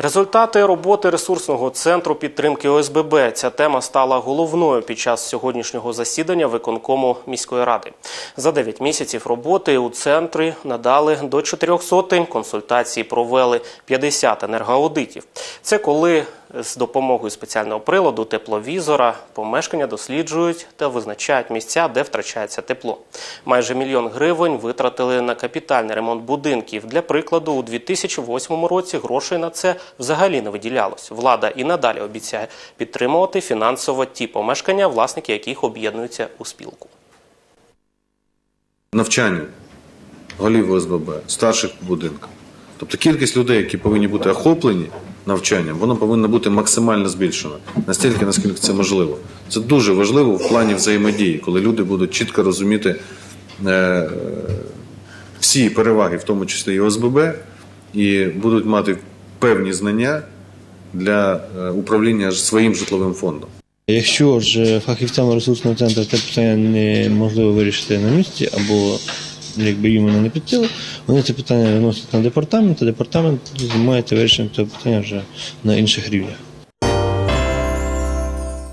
Результати роботи ресурсного центру підтримки ОСББ. Ця тема стала головною під час сьогоднішнього засідання виконкому міської ради. За 9 місяців роботи у центрі надали до 4 сотень консультацій, провели 50 енергоаудитів. Це коли з допомогою спеціального приладу тепловізора помешкання досліджують та визначають місця, де втрачається тепло. Майже мільйон гривень витратили на капітальний ремонт будинків. Для прикладу, у 2008 році грошей на це взагалі не виділялось. Влада і надалі обіцяє підтримувати фінансово ті помешкання, власники яких об'єднуються у спілку. навчання голів ОСББ, старших по будинкам. Тобто кількість людей, які повинні бути охоплені навчанням, воно повинно бути максимально збільшено, настільки, наскільки це можливо. Це дуже важливо в плані взаємодії, коли люди будуть чітко розуміти е, всі переваги, в тому числі і ОСББ, і будуть мати певні знання для е, управління своїм житловим фондом. Якщо ж фахівцям ресурсного центру це питання неможливо вирішити на місці, або якби їм вони не під вони це питання виносять на департамент, а департамент має вирішення цього питання вже на інших рівнях.